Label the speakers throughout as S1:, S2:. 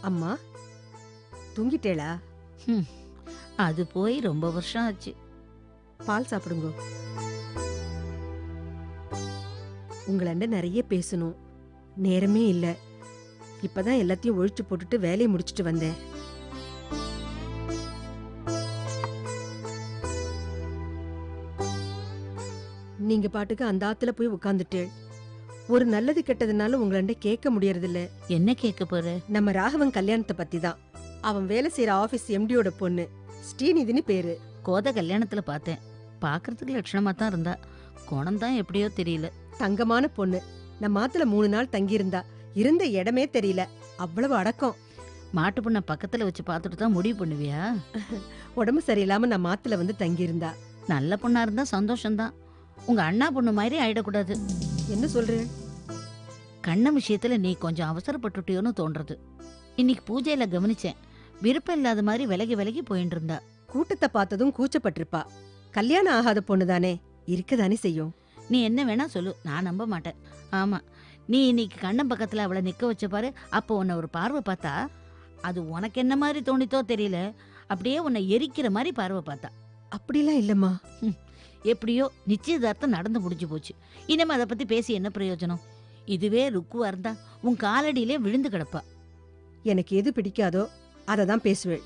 S1: அம்மா தூங்கிட்டேளா?
S2: அது போய் ரொம்ப வருஷம் ஆச்சு.
S1: பால் சாப்பிடுங்க. உங்களண்ட நிறைய பேசணும். நேரமே இல்ல. இப்பதான் எல்லாத்தையும் ஒழிச்சு போட்டுட்டு வேலையை முடிச்சிட்டு வந்தேன். நீங்க பாட்டுக்கு அந்த ஆத்துல போய் உட்காந்துட்டு ஒரு நல்லது கெட்டதுனால உங்களண்ட கேட்க முடியறதில்ல.
S2: என்ன கேட்க போற?
S1: நம்ம ராகவன் கல்யாணத்தை பத்தி தான் அவன் வேலை செய்யற ஆபீஸ் எம்டியோட பொண்ணு. ஸ்ரீநிதினு பேரு.
S2: கோத கல்யாணத்துல பார்த்தேன். பார்க்கறதுக்கு லட்சணமா தான் இருந்தா. குணம் தான் எப்படியோ தெரியல.
S1: தங்கமான பொண்ணு. நம்ம ஆத்துல மூணு நாள் தங்கியிருந்தா. இருந்த இடமே தெரியல. அவ்வளவு அடக்கம்.
S2: மாட்டு பொண்ணை பக்கத்துல வச்சு பார்த்துட்டு தான் முடிவு பண்ணுவியா?
S1: உடம்பு சரியில்லாம நம்ம ஆத்துல வந்து தங்கியிருந்தா.
S2: நல்ல பொண்ணா இருந்தா சந்தோஷம்தான். உங்க அண்ணா பொண்ணு மாதிரி ஆயிடக்கூடாது.
S1: என்ன சொல்றேன்
S2: கண்ண விஷயத்துல நீ கொஞ்சம் அவசரப்பட்டுட்டியோன்னு தோன்றது. இன்னைக்கு பூஜையில கவனிச்சேன். விருப்பம் இல்லாத மாதிரி விலகி விலகி போயிட்டு இருந்தா
S1: கூட்டத்தை பார்த்ததும் கூச்சப்பட்டிருப்பா. கல்யாணம் ஆகாத பொண்ணு தானே இருக்கதானே செய்யும்.
S2: நீ என்ன வேணா சொல்லு. நான் நம்ப மாட்டேன். ஆமா. நீ இன்னைக்கு கண்ணன் பக்கத்துல அவளை நிக்க வச்ச பாரு. அப்போ உன்னை ஒரு பார்வை பார்த்தா அது உனக்கு என்ன மாதிரி தோணித்தோ தெரியல. அப்படியே உன்னை எரிக்கிற மாதிரி பார்வை பார்த்தா.
S1: அப்படிலாம் இல்லம்மா.
S2: எப்படியோ நிச்சயதார்த்தம் நடந்து முடிஞ்சு போச்சு. இனிமே அதை பத்தி பேசி என்ன பிரயோஜனம்? இதுவே ருக்குவா இருந்தா உன் காலடியிலே விழுந்து கிடப்பா.
S1: எனக்கு எது பிடிக்காதோ அதை தான் பேசுவேள்.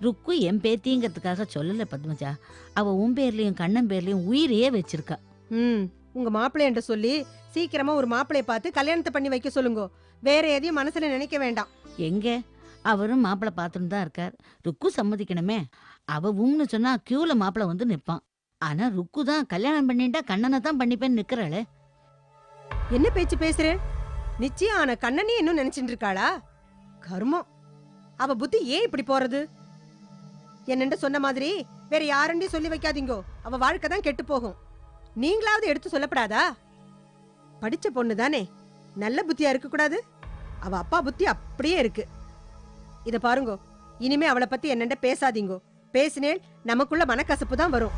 S2: ருக்கு என் பேத்திங்கிறதுக்காக சொல்லல பத்மஜா. அவ உன் பேர்லயும் கண்ணன் பேர்லயும் உயிரையே வச்சிருக்கா.
S1: ம் உங்க மாப்பிள்ளையன்ட்ட சொல்லி சீக்கிரமா ஒரு மாப்பிளைய பார்த்து கல்யாணத்தை பண்ணி வைக்க சொல்லுங்க. வேற எதையும் மனசுல நினைக்க வேண்டாம்.
S2: எங்க? அவரும் மாப்பிள்ளை பார்த்துட்டு தான் இருக்கார். ருக்கு சம்மதிக்கணுமே. அவ உம்னு சொன்னா கியூல மாப்பிள்ளை வந்து நிப்பான். ஆனா ருக்கு தான் கல்யாணம் பண்ணிட்டா கண்ணனை தான் பண்ணிப்பேன்னு நிக்கிறாளே.
S1: என்ன பேச்சு பேசுற? நிச்சயம் ஆன கண்ணனே இன்னும் நினைச்சிட்டு இருக்காளா? கர்மம். அவ புத்தி ஏன் இப்படி போறது? என்னண்ட சொன்ன மாதிரி வேற யாரண்டி சொல்லி வைக்காதீங்கோ. அவ வாழ்க்கை தான் கெட்டு போகும். நீங்களாவது எடுத்து சொல்லப்படாதா? படிச்ச பொண்ணு தானே. நல்ல புத்தியா இருக்க கூடாது. அவ அப்பா புத்தி அப்படியே இருக்கு. இத பாருங்கோ. இனிமே அவளை பத்தி என்னண்ட பேசாதீங்கோ. பேசினேன் நமக்குள்ள மனக்கசப்பு தான் வரும்.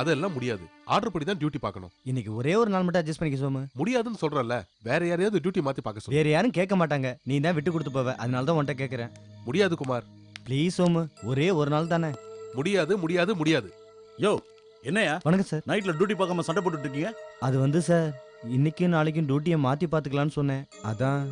S3: அதெல்லாம் முடியாது. ஆர்டர் படி தான் டியூட்டி பார்க்கணும்.
S4: இன்னைக்கு ஒரே ஒரு நாள் மட்டும் அட்ஜஸ்ட் பண்ணிக்க சோமு
S3: முடியாதுன்னு சொல்றல வேற யாரையாவது டியூட்டி மாத்தி பார்க்க சொல்லு.
S4: வேற யாரும் கேட்க மாட்டாங்க. நீ தான் விட்டு கொடுத்து போவ. அதனால தான் உன்கிட்ட கேட்கறேன்.
S3: முடியாது குமார்.
S4: ப்ளீஸ் சோமு. ஒரே ஒரு நாள் தானே.
S3: முடியாது முடியாது முடியாது.
S5: யோ என்னையா?
S4: வணக்கம் சார்
S5: நைட்ல டியூட்டி பார்க்காம சண்டை போட்டுட்டு இருக்கீங்க?
S4: அது வந்து சார் இன்னைக்கும் நாளைக்கும் டியூட்டியை மாத்தி பாத்துக்கலாம்னு சொன்னேன். அதான்.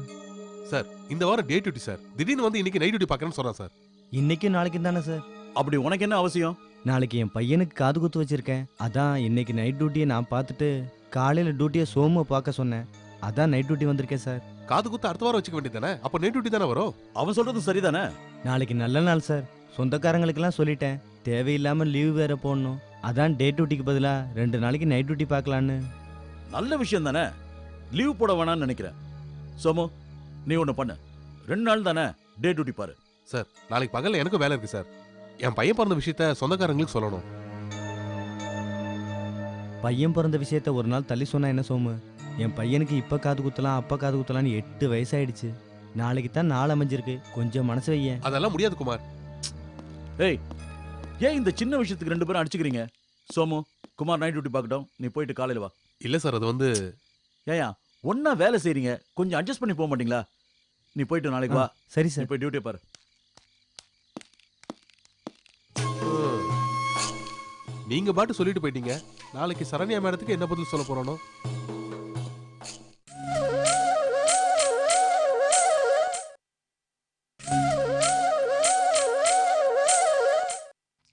S3: சார் இந்த வாரம் டே டியூட்டி சார் திடீர்னு வந்து இன்னைக்கு நைட் டியூட்டி பார்க்கறேன்னு சொல்றான் சார்
S4: இன்னைக்கும் நாளைக்கும் தானே சார்
S5: அப்படி உனக்கு என்ன அவசியம்?
S4: நாளைக்கு என் பையனுக்கு காது குத்து வச்சிருக்கேன். அதான் இன்னைக்கு நைட் டியூட்டியை நான் பார்த்துட்டு காலையில டியூட்டியை சோமு பார்க்க சொன்னேன். அதான் நைட் டியூட்டி வந்திருக்கேன் சார்
S3: காது குத்து அடுத்த வாரம் வச்சுக்க வேண்டியதானே அப்ப நைட் டியூட்டி தானே வரும்?
S5: அவன் சொல்றதும் சரிதானே?
S4: நாளைக்கு நல்ல நாள் சார் சொந்தக்காரங்களுக்கெல்லாம் சொல்லிட்டேன். தேவையில்லாம லீவ் வேற போடணும். அதான் டே டியூட்டிக்கு பதிலா ரெண்டு நாளைக்கு நைட் டியூட்டி பார்க்கலான்னு.
S5: நல்ல விஷயம் தானே லீவ் போட வேணாம்னு நினைக்கிறேன். சோமு நீ ஒன்று பண்ணு. ரெண்டு நாள் தானே? டே டியூட்டி பாரு.
S3: சார் நாளைக்கு பகல்ல எனக்கு வேலை இருக்கு சார் என் பையன் பிறந்த விஷயத்த சொந்தக்காரங்களுக்கு சொல்லணும்.
S4: பையன் பிறந்த விஷயத்த ஒரு நாள் தள்ளி சொன்னா என்ன சோமு? என் பையனுக்கு இப்ப காது குத்தலாம் அப்ப காது குத்தலாம்னு எட்டு வயசாயிடுச்சு. நாளைக்கு தான் நாள் அமைஞ்சிருக்கு. கொஞ்சம் மனசு வையேன்.
S3: அதெல்லாம் முடியாது குமார்.
S5: ஏய் ஏன் இந்த சின்ன விஷயத்துக்கு ரெண்டு பேரும் அடிச்சுக்கிறீங்க? சோமு குமார் நைட் டியூட்டி பார்க்கட்டும். நீ போயிட்டு காலையில வா.
S3: இல்ல சார் அது வந்து
S5: ஏயா ஒண்ணா வேலை செய்றீங்க. கொஞ்சம் அட்ஜஸ்ட் பண்ணி போக மாட்டீங்களா? நீ போயிட்டு நாளைக்கு வா.
S4: சரி சார்.
S5: போய் டியூட்டி பாரு.
S3: நீங்க பாட்டு சொல்லிட்டு போயிட்டீங்க. நாளைக்கு சரண்யா மேடத்துக்கு என்ன பதில் சொல்ல போறோனோ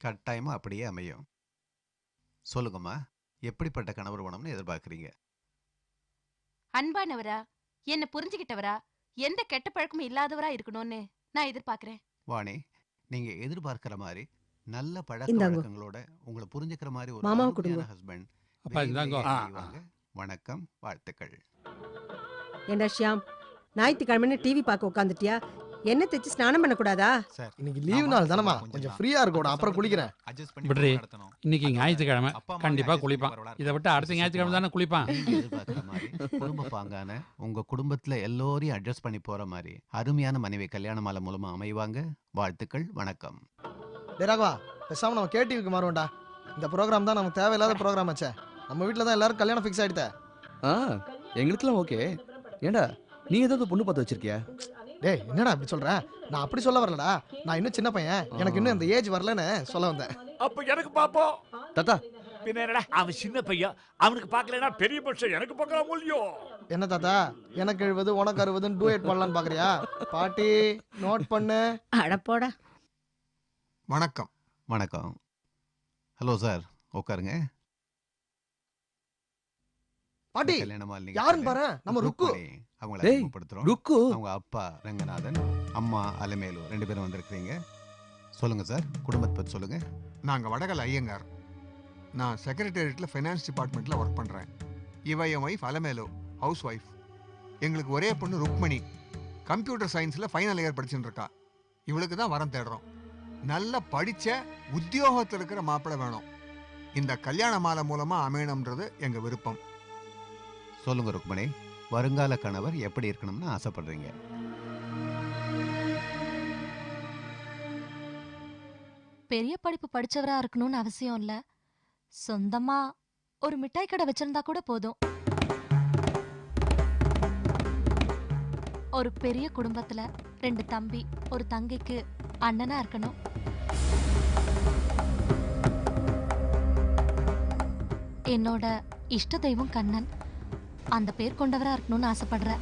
S6: கட்டாயமா அப்படியே அமையும். சொல்லுங்கம்மா எப்படிப்பட்ட கணவர் வேணும்னு எதிர்பார்க்குறீங்க?
S7: அன்பானவரா என்ன புரிஞ்சுகிட்டவரா எந்த கெட்ட பழக்கமும் இல்லாதவரா இருக்கணும்னு நான் எதிர்பார்க்கறேன்.
S6: வாணி நீங்க எதிர்பார்க்கிற மாதிரி நல்ல பழக்க
S1: இந்தாங்கோ.
S6: வழக்கங்களோட உங்களை புரிஞ்சுக்கிற மாதிரி ஒரு உறுதியான
S1: கொடுங்க.
S6: ஹஸ்பண்ட்
S8: அப்பா, இந்தாங்கோ.
S6: வணக்கம் வாழ்த்துக்கள்.
S1: ஏண்டா ஷியாம் ஞாயிற்றுக்கிழமைன்னு டிவி பார்க்க உட்காந்துட்டியா என்ன தைச்சு ஸ்நானம் பண்ணக்கூடாதா?
S6: சார்
S9: இன்னைக்கு லீவ் நாள் தானம்மா. கொஞ்சம் ஃப்ரீயா இருக்கணும். அப்புறம் குளிக்கிறேன்.
S8: விட்ரி. இன்னைக்கு ஞாயிற்றுக்கிழமை. கண்டிப்பா குளிப்பான். இதை விட்டு அடுத்த ஞாயிற்றுக்கிழமை தானே குளிப்பான்.
S6: குடும்ப பாங்கான உங்க குடும்பத்துல எல்லோரையும் அட்ஜஸ்ட் பண்ணி போற மாதிரி அருமையான மனைவி கல்யாண மாலை மூலமா அமைவாங்க. வாழ்த்துக்கள் வணக்கம்.
S9: டேய் ராகவா பேசாம நம்ம கேடிவிக்கு மாறுவோம்டா. இந்த ப்ரோக்ராம் தான் நமக்கு தேவையில்லாத ப்ரோக்ராம் ஆச்சே நம்ம வீட்டில் தான் எல்லாரும் கல்யாணம் ஃபிக்ஸ் ஆயிடுதே
S10: ஆ எங்களுக்கெல்லாம் ஓகே ஏண்டா நீ ஏதாவது பொண்ணு பார்த்து வச்சிருக்கியா?
S9: டேய் என்னடா அப்படி சொல்ற? நான் அப்படி சொல்ல வரலடா. நான் இன்னும் சின்ன பையன். எனக்கு இன்னும் இந்த ஏஜ் வரலன்னு சொல்ல வந்தேன்.
S11: அப்ப எனக்கு பாப்போம்.
S10: தாத்தா.
S11: பின்ன என்னடா அவன் சின்ன பையன். அவனுக்கு பார்க்கலனா பெரிய மனுஷன் எனக்கு பார்க்கலாம் முடியும்
S9: என்ன தாத்தா? எனக்கு எழுபது உனக்கு அறுபதுன்னு டூயட் பண்ணலான்னு பாக்குறியா? பாட்டி நோட் பண்ணு.
S2: அடப்போடா
S6: வணக்கம். வணக்கம். ஹலோ சார் உட்காருங்க.
S9: பாட்டி
S6: கல்யாணமா இல்லைங்க
S9: யாருன்னு பாரு. நம்ம ருக்கு.
S6: ருக்மணி. அவங்கள
S10: டேய்,
S6: அறிமுகப்படுத்துறோம்
S10: ருக்கு.
S6: அவங்க அப்பா ரங்கநாதன் அம்மா அலமேலு ரெண்டு பேரும் வந்திருக்கிறீங்க. சொல்லுங்க சார் குடும்பத்தை பத்தி சொல்லுங்க.
S12: நாங்கள் வடகல் ஐயங்கார். நான் செக்ரட்டேரியட்டில் ஃபைனான்ஸ் டிபார்ட்மெண்ட்டில் ஒர்க் பண்ணுறேன் இவ என் ஒய்ஃப் அலமேலு ஹவுஸ் ஒய்ஃப் எங்களுக்கு ஒரே பொண்ணு ருக்மணி. கம்ப்யூட்டர் சயின்ஸில் ஃபைனல் இயர் படிச்சுட்டு இருக்கா. இவளுக்கு தான் வரம் தேடுறோம். நல்ல படித்த உத்தியோகத்தில் இருக்கிற மாப்பிள்ளை வேணும். இந்த கல்யாண மாலை மூலமாக அமையணுன்றது எங்கள் விருப்பம்.
S6: சொல்லுங்க ருக்மணி வருங்கால கணவர் எப்படி இருக்கணும்னு ஆசைப்படுறீங்க?
S7: பெரிய படிப்பு படிச்சவரா இருக்கணும்னு அவசியம் இல்ல. சொந்தமா ஒரு மிட்டாய் கடை வச்சிருந்தா கூட போதும். ஒரு பெரிய குடும்பத்துல ரெண்டு தம்பி ஒரு தங்கைக்கு அண்ணனா இருக்கணும். என்னோட இஷ்ட தெய்வம் கண்ணன். அந்த பேர் கொண்டவரா இருக்கணும்னு ஆசைப்படுறேன்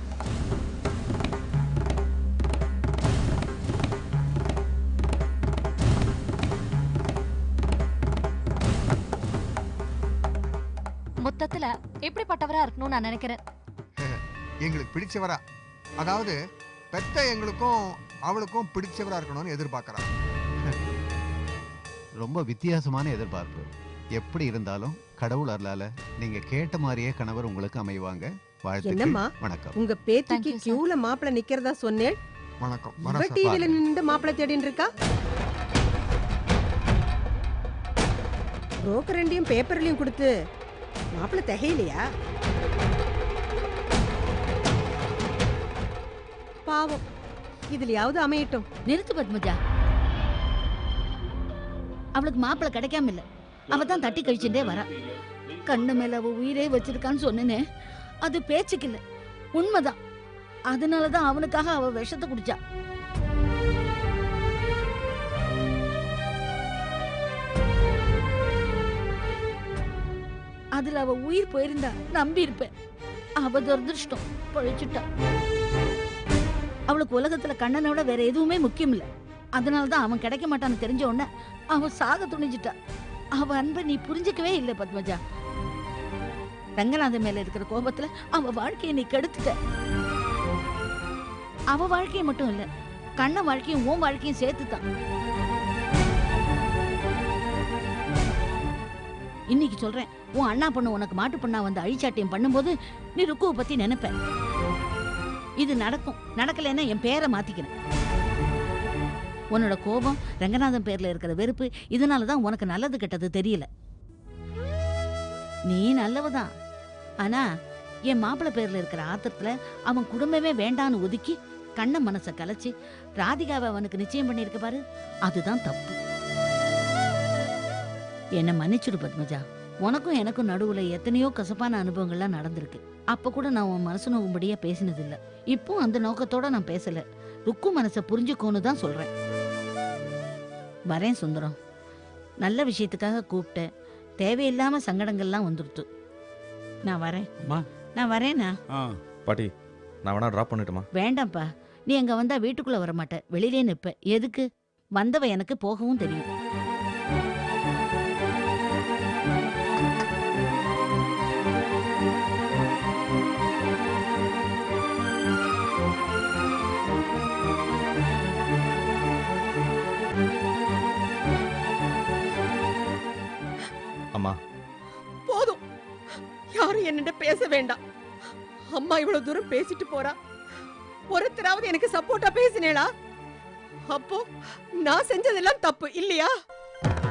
S7: மொத்தத்துல எப்படிப்பட்டவரா இருக்கணும்னு நான் நினைக்கிறேன்.
S12: எங்களுக்கு பிடிச்சவரா. அதாவது பெத்த எங்களுக்கும் அவளுக்கும் பிடிச்சவரா இருக்கணும்னு எதிர்பார்க்கறா.
S6: ரொம்ப வித்தியாசமான எதிர்பார்ப்பு. எப்படி இருந்தாலும் கடவுள் அருளால நீங்க கேட்ட மாதிரியே கணவர் உங்களுக்கு அமைவாங்க. வாழ்த்துக்கள்
S1: என்னம்மா?
S6: வணக்கம்.
S1: உங்க பேத்திக்கு
S7: Thank you, sir.
S1: கியூல மாப்பிள நிக்கிறதா சொன்னேன்.
S12: வணக்கம்.
S1: இவ டிவில நின்று மாப்பிள தேடின்னு இருக்கா புரோக்கர் ரெண்டையும் பேப்பர்லயும் கொடுத்து மாப்பிள திகையிலையா? பாவம். இதுலயாவது அமையட்டும்.
S2: நிறுத்து பத்மஜா. அவளுக்கு மாப்பிள்ளை கிடைக்காம இல்ல. அவ தான் தட்டி கழிச்சுட்டே வரா. கண்ணு மேல அவ உயிரே வச்சிருக்கான்னு சொன்னேனே அது பேச்சுக்கு இல்ல. உண்மைதான். அதனாலதான் அவனுக்காக அவ விஷத்தை குடிச்சா. அதுல அவ உயிர் போயிருந்தா நம்பி இருப்பேன். அவ துரதிருஷ்டம். பழிச்சுட்டா. அவளுக்கு உலகத்துல கண்ணனை விட வேற எதுவுமே முக்கியம் இல்ல. அதனாலதான் அவன் கிடைக்க மாட்டான்னு தெரிஞ்ச உடனே அவன் சாக துணிஞ்சிட்டா. அவ அன்பை நீ புரிஞ்சுக்கவே இல்லை பத்மஜா. ரங்கநாதன் மேல இருக்கிற கோபத்துல அவ வாழ்க்கையை நீ கெடுத்துட்ட. அவ வாழ்க்கையை மட்டும் இல்ல கண்ண வாழ்க்கையும் உன் வாழ்க்கையும் சேர்த்துதான் இன்னைக்கு சொல்றேன் உன் அண்ணா பொண்ணு உனக்கு மாட்டு பொண்ணா வந்து அழிச்சாட்டியம் பண்ணும்போது நீ ருக்குவை பத்தி நினைப்ப. இது நடக்கும் நடக்கலைன்னா என் பேரை மாத்திக்கிறேன் உன்னோட கோபம் ரங்கநாதன் பேர்ல இருக்கிற வெறுப்பு இதனால தான் உனக்கு நல்லது கெட்டது தெரியல. நீ நல்லவதான். ஆனா என் மாப்பிள்ளை பேர்ல இருக்கிற ஆத்திரத்துல அவன் குடும்பமே வேண்டான்னு ஒதுக்கி கண்ண மனசை கலைச்சு ராதிகாவை அவனுக்கு நிச்சயம் பண்ணியிருக்க பாரு அதுதான் தப்பு. என்ன மன்னிச்சுடு பத்மஜா. உனக்கும் எனக்கும் நடுவுல எத்தனையோ கசப்பான அனுபவங்கள்லாம் நடந்திருக்கு. அப்ப கூட நான் உன் மனசு நோகும்படியா பேசினதில்லை. இப்போ அந்த நோக்கத்தோட நான் பேசல. ருக்கு மனசை புரிஞ்சுக்கோன்னு தான் சொல்றேன். வரேன் சுந்தரம். நல்ல விஷயத்துக்காக கூப்பிட்டேன். தேவையில்லாம சங்கடங்கள்லாம் வந்துடுத்து. நான் வரேன். நான் வரேனா?
S10: பாட்டி நான் வேணா ட்ராப் பண்ணட்டுமா?
S2: வேண்டாம்ப்பா. நீ அங்க வந்தா வீட்டுக்குள்ள வர மாட்ட வெளியிலே நிப்ப எதுக்கு? வந்தவ எனக்கு போகவும் தெரியும்.
S1: என்னிட்ட பேச வேண்டாம். அம்மா இவ்வளவு தூரம் பேசிட்டு போறா. ஒருத்தராவது எனக்கு சப்போர்ட்டா பேசினேளா? அப்போ நான் செஞ்சதெல்லாம் தப்பு இல்லையா?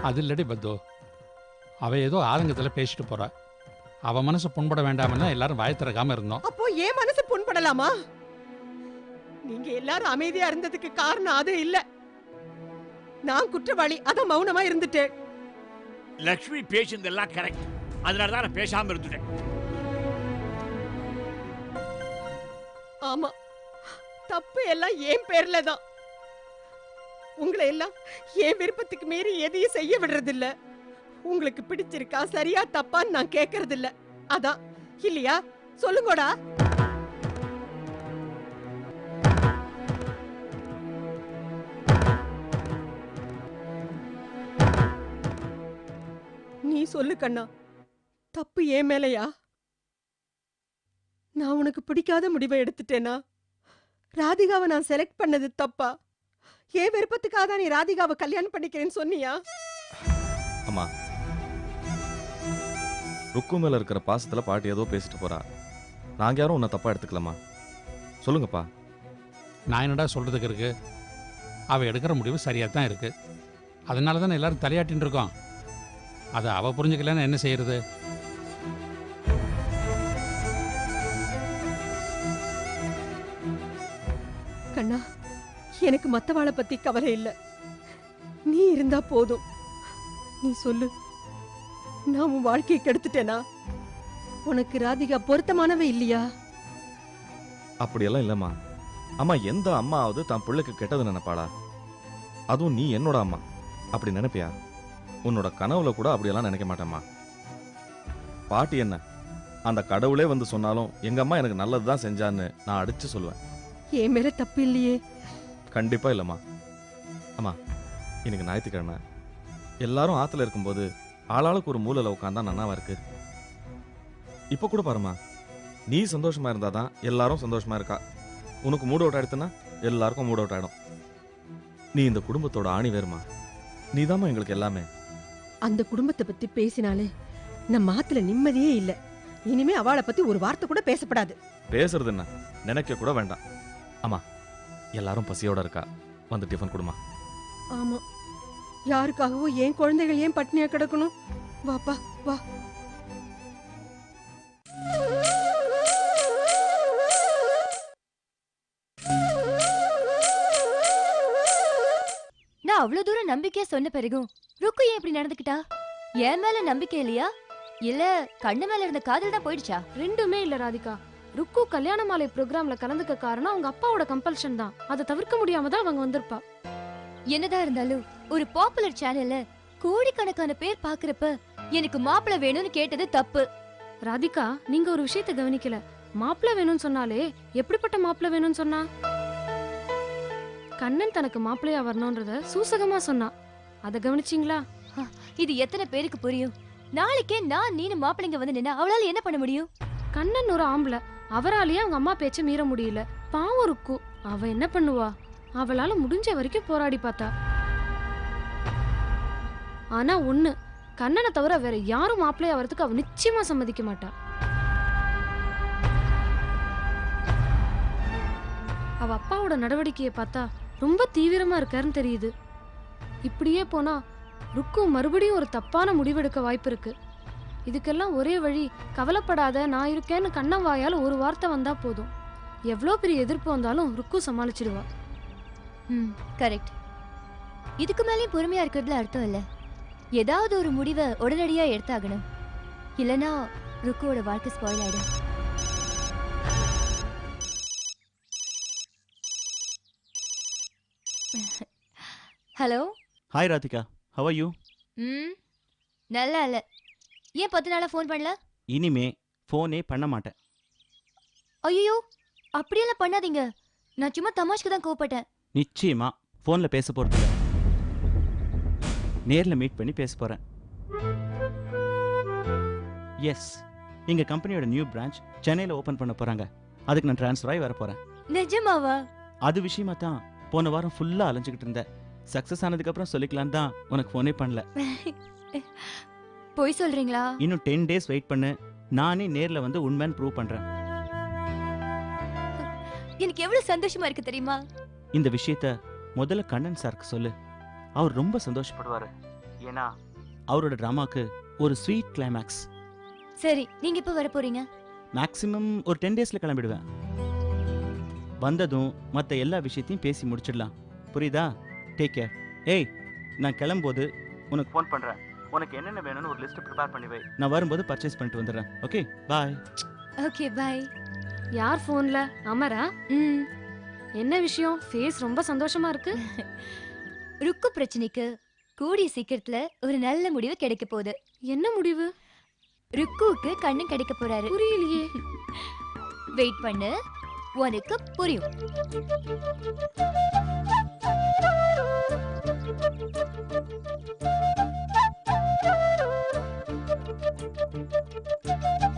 S8: அது இல்லடி பத்து அவ ஏதோ ஆதங்கத்துல பேசிட்டு போறா. அவ மனசு புண்பட வேண்டாம்னு எல்லாரும் வாய் திறக்காம இருந்தோம்.
S1: அப்போ என் மனசு புண்படலாமா? நீங்க எல்லாரும் அமைதியா இருந்ததுக்கு காரணம் அது இல்ல. நான் குற்றவாளி அதான் மௌனமா இருந்துட்டேன்.
S11: லக்ஷ்மி பேசுனதெல்லாம் கரெக்ட் அதனால தான் நான் பேசாம இருந்துட்டேன்.
S1: ஆமா. தப்பு எல்லாம் என் பேர்ல தான். உங்களை எல்லாம் என் விருப்பத்துக்கு மீறி எதையும் செய்ய விடுறதில்ல. உங்களுக்கு பிடிச்சிருக்கா சரியா தப்பான்னு நான் கேட்கறது இல்ல அதான். இல்லையா? சொல்லுங்கடா. நீ சொல்லு கண்ணா. தப்பு ஏன் மேலையா? நான் உனக்கு பிடிக்காத முடிவை எடுத்துட்டேனா? ராதிகாவை நான் செலக்ட் பண்ணது தப்பா? ஏன் விருப்பத்துக்காக தான் நீ ராதிகாவை கல்யாணம் பண்ணிக்கிறேன்னு சொன்னியா?
S13: அம்மா ருக்கு மேல இருக்கிற பாசத்துல பாட்டி ஏதோ பேசிட்டு போறா. நாங்க யாரும் உன்னை தப்பா எடுத்துக்கலாமா சொல்லுங்கப்பா.
S8: நான் என்னடா சொல்கிறதுக்கு இருக்கு? அவள் எடுக்கிற முடிவு சரியாக தான் இருக்கு. அதனால தானே எல்லாரும் தலையாட்டின்னு இருக்கோம். அதை அவள் புரிஞ்சுக்கலன்னு என்ன செய்யறது?
S1: எனக்கு மத்தவாளை பத்தி கவலை இல்ல. நீ இருந்தா போதும். நீ சொல்லு. நான் உன் வாழ்க்கையை கெடுத்துட்டேனா? உனக்கு ராதிகா பொருத்தமானவே இல்லையா?
S13: அப்படியெல்லாம் இல்லைம்மா. அம்மா எந்த அம்மாவது தான் பிள்ளைக்கு கெட்டது நினைப்பாளா? அதுவும் நீ என்னோட அம்மா. அப்படி நினைப்பியா? உன்னோட கனவுல கூட அப்படியெல்லாம் நினைக்க மாட்டேம்மா. பாட்டி என்ன? அந்த கடவுளே வந்து சொன்னாலும் எங்க அம்மா எனக்கு நல்லது தான் செஞ்சான்னு நான் அடிச்சு சொல்லுவேன்.
S1: என் மேல தப்பு இல்லையே.
S13: கண்டிப்பா இல்லைம்மா. அம்மா இன்னைக்கு ஞாயிற்றுக்கிழமை. எல்லாரும் ஆத்துல இருக்கும்போது ஆளாளுக்கு ஒரு மூலையில் உட்காந்தா நன்னாவா இருக்கு? இப்போ கூட பாருமா நீ சந்தோஷமா இருந்தாதான் எல்லாரும் சந்தோஷமா இருக்கா? உனக்கு மூட் அவுட் ஆயிடுத்துன்னா எல்லாருக்கும் மூட் அவுட் ஆயிடும். நீ இந்த குடும்பத்தோட ஆணி வேறுமா நீதாம்மா எங்களுக்கு எல்லாமே.
S1: அந்த குடும்பத்தை பத்தி பேசினாலே நம்ம ஆத்துல நிம்மதியே இல்ல. இனிமே அவளை பத்தி ஒரு வார்த்தை கூட பேசப்படாது.
S13: பேசுறது என்ன நினைக்க கூட வேண்டாம். அம்மா எல்லாரும் பசியோட இருக்கா? வந்து டிஃபன் கொடுமா.
S1: ஆமா. யாருக்காகவோ என் குழந்தைகள் ஏன் பட்னியா கிடக்கணும்? வாப்பா வா.
S14: நான் அவ்வளவு தூரம் நம்பிக்கையா சொன்ன பிறகும் ருக்கு ஏன் இப்படி நடந்துக்கிட்டா? என் மேல நம்பிக்கை இல்லையா? இல்ல கண்ணு மேல இருந்த காதல் தான் போயிடுச்சா?
S15: ரெண்டுமே இல்ல ராதிகா. ருக்கு கல்யாண மாலை ப்ரோக்ராம்ல கலந்துக்க காரணம் அவங்க அப்பாவோட கம்பல்ஷன் தான். அதை தவிர்க்க முடியாம தான் அவங்க வந்திருப்பா.
S14: என்னதான் இருந்தாலும் ஒரு பாப்புலர் சேனல்ல கோடிக்கணக்கான பேர் பாக்குறப்ப எனக்கு மாப்பிள்ளை வேணும்னு கேட்டது தப்பு.
S15: ராதிகா நீங்க ஒரு விஷயத்தை கவனிக்கல. மாப்பிள்ளை வேணும்னு சொன்னாலே எப்படிப்பட்ட மாப்பிள்ளை வேணும்னு சொன்னா? கண்ணன் தனக்கு மாப்பிள்ளையா வரணும்ன்றத சூசகமா சொன்னா. அத கவனிச்சீங்களா?
S14: இது எத்தனை பேருக்கு புரியும்? நாளைக்கே நான் நீனு மாப்பிள்ளைங்க வந்து நின்னா அவளால என்ன பண்ண முடியும்?
S15: கண்ணன் ஒரு ஆம்பளை. அவராலேயே அவங்க அம்மா பேச்சை மீற முடியல. பாவம் ருக்கு அவ என்ன பண்ணுவா? அவளால முடிஞ்ச வரைக்கும் போராடி பார்த்தா. ஆனா ஒண்ணு கண்ணனை தவிர வேற யாரும் மாப்பிள்ளையா வரதுக்கு அவ நிச்சயமா சம்மதிக்க மாட்டா. அவ அப்பாவோட நடவடிக்கையை பார்த்தா ரொம்ப தீவிரமா இருக்காருன்னு தெரியுது. இப்படியே போனா ருக்கு மறுபடியும் ஒரு தப்பான முடிவெடுக்க வாய்ப்பு இருக்கு. இதுக்கெல்லாம் ஒரே வழி கவலைப்படாத நான் இருக்கேன்னு கண்ணன் வாயால ஒரு வார்த்தை வந்தா போதும். எவ்வளோ பெரிய எதிர்ப்பு வந்தாலும் ருக்கு சமாளிச்சிடுவா.
S14: ம் கரெக்ட் இதுக்கு மேலேயும் பொறுமையா இருக்கிறதுல அர்த்தம் இல்ல. ஏதாவது ஒரு முடிவை உடனடியா எடுத்தாகணும். இல்லனா ருக்குவோட வாழ்க்கை ஸ்பாயில் ஆயிடும். Hello
S16: hi Radhika how are you
S14: ம் நல்லா இல்ல. ஏன் பத்து நாளா ஃபோன் பண்ணல?
S16: இனிமே ஃபோனே பண்ண மாட்டேன்.
S14: ஐயோ அப்படியெல்லாம் பண்ணாதீங்க. நான் சும்மா தமாஷ்க்கு தான் கோவப்பட்டேன்.
S16: நிச்சயமா ஃபோனில் பேச போகிறது நேரில் மீட் பண்ணி பேச போகிறேன் எஸ் எங்கள் கம்பெனியோட நியூ பிரான்ச் சென்னையில் ஓப்பன் பண்ண போகிறாங்க அதுக்கு நான் ட்ரான்ஸ்ஃபர் ஆகி வர போகிறேன்
S14: நிஜமாவா?
S16: அது விஷயமா தான் போன வாரம் ஃபுல்லாக அலைஞ்சிக்கிட்டு இருந்தேன். சக்ஸஸ் ஆனதுக்கப்புறம் சொல்லிக்கலாம் தான் உனக்கு ஃபோனே பண்ணல.
S14: பொய் சொல்றீங்களா?
S16: இன்னும் டென் டேஸ் வெயிட் பண்ணு. நானே நேரில் வந்து உண்மைன்னு ப்ரூவ் பண்ணுறேன்
S14: எனக்கு எவ்வளவு சந்தோஷமா இருக்கு தெரியுமா?
S16: இந்த விஷயத்த முதல்ல கண்ணன் சாருக்கு சொல்லு. அவர் ரொம்ப சந்தோஷப்படுவாரு. ஏன்னா அவரோட ட்ராமாக்கு ஒரு ஸ்வீட் கிளைமேக்ஸ்
S14: சரி நீங்க இப்ப வர போறீங்க?
S16: மேக்ஸிமம் ஒரு டென் டேஸில் கிளம்பிடுவேன். வந்ததும் மற்ற எல்லா விஷயத்தையும் பேசி முடிச்சிடலாம். புரியுதா? டேக் கேர் ஏய் நான் கிளம்பும்போது உனக்கு ஃபோன் பண்ணுறேன் உனக்கு என்னென்ன வேணும்னு ஒரு லிஸ்ட் ப்ரிப்பேர் பண்ணி வை. நான் வரும்போது பர்ச்சேஸ் பண்ணிட்டு வந்துடுறேன். ஓகே பாய்
S14: ஓகே பை
S15: யார் ஃபோன்ல அமரா?
S14: ம்.
S15: என்ன விஷயம்? ஃபேஸ் ரொம்ப சந்தோஷமா இருக்கு.
S14: ருக்கு பிரச்சனைக்கு கூடிய சீக்கிரத்துல ஒரு நல்ல முடிவு கிடைக்க போகுது.
S15: என்ன முடிவு?
S14: ருக்குவுக்கு கண்ணு கிடைக்க போறாரு.
S15: புரியலையே.
S14: வெயிட் பண்ணு. உனக்கு புரியும். Thank you.